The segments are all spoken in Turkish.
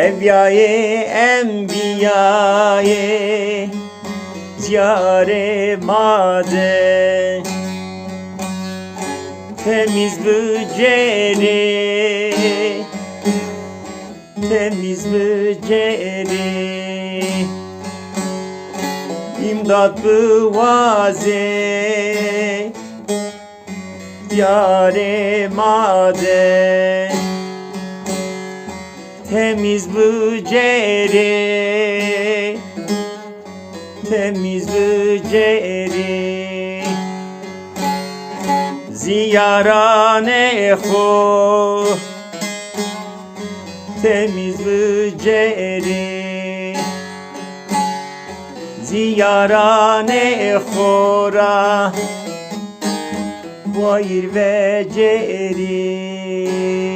Evliyaye enbiyaye Ziyare made Temiz büceri Temiz büceri İmdat vaze Yare made Temiz büceri Temiz büceri Ziyarane ho Temiz büceri Ziyarane hora. Vayr ve ceri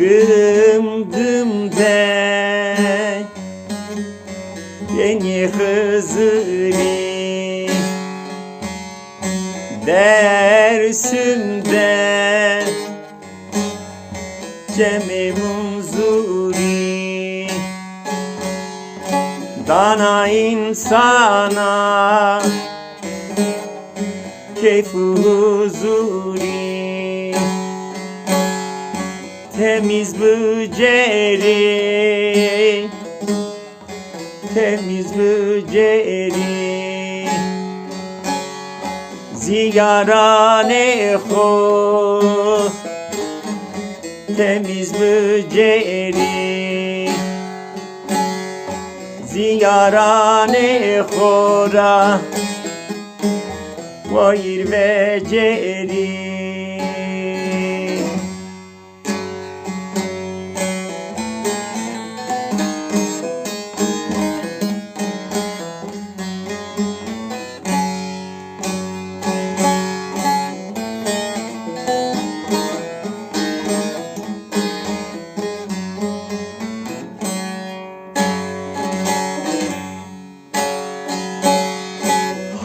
Gım gım de Beni Hızır'ı Dersimde Cemi munzuri Dana insana Keyfu huzuri Temiz büceri Temiz büceri Ziyarane ho. Temiz büceri Ziyarane hora. Vayr ve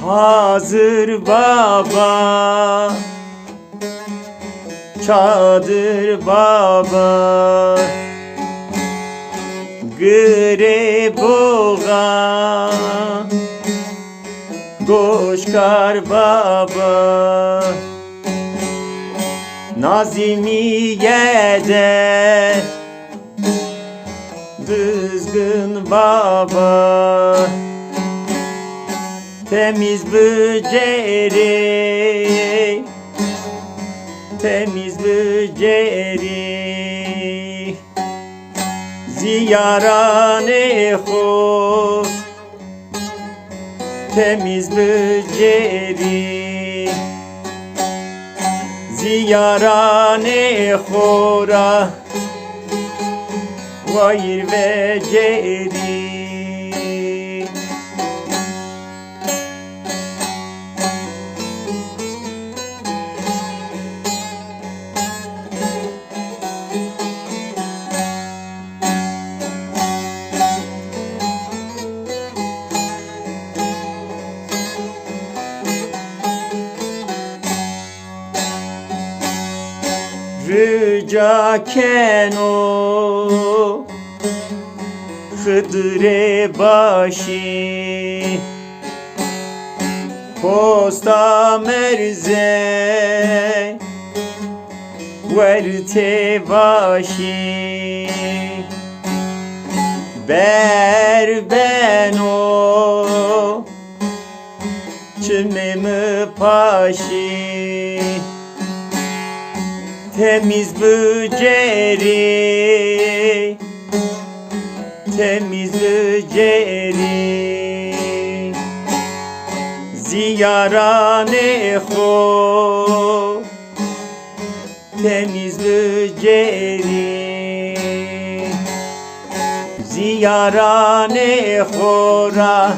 Hazır baba. Çadır baba. Gre boğa Goşkar baba. Nazimiye'de Düzgün baba Temiz büceri Temiz büceri Ziyarane ho Temiz büceri Ziyarane hora. Vayr ve ceri Rıca keno. Hıdre başı. Posta merze. Verte başı. Ber beno Çimimi paşı Temiz büceri Temiz büceri Ziyarane ho. Temiz büceri Ziyarane hora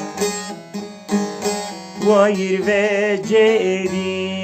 Guayir ve cerir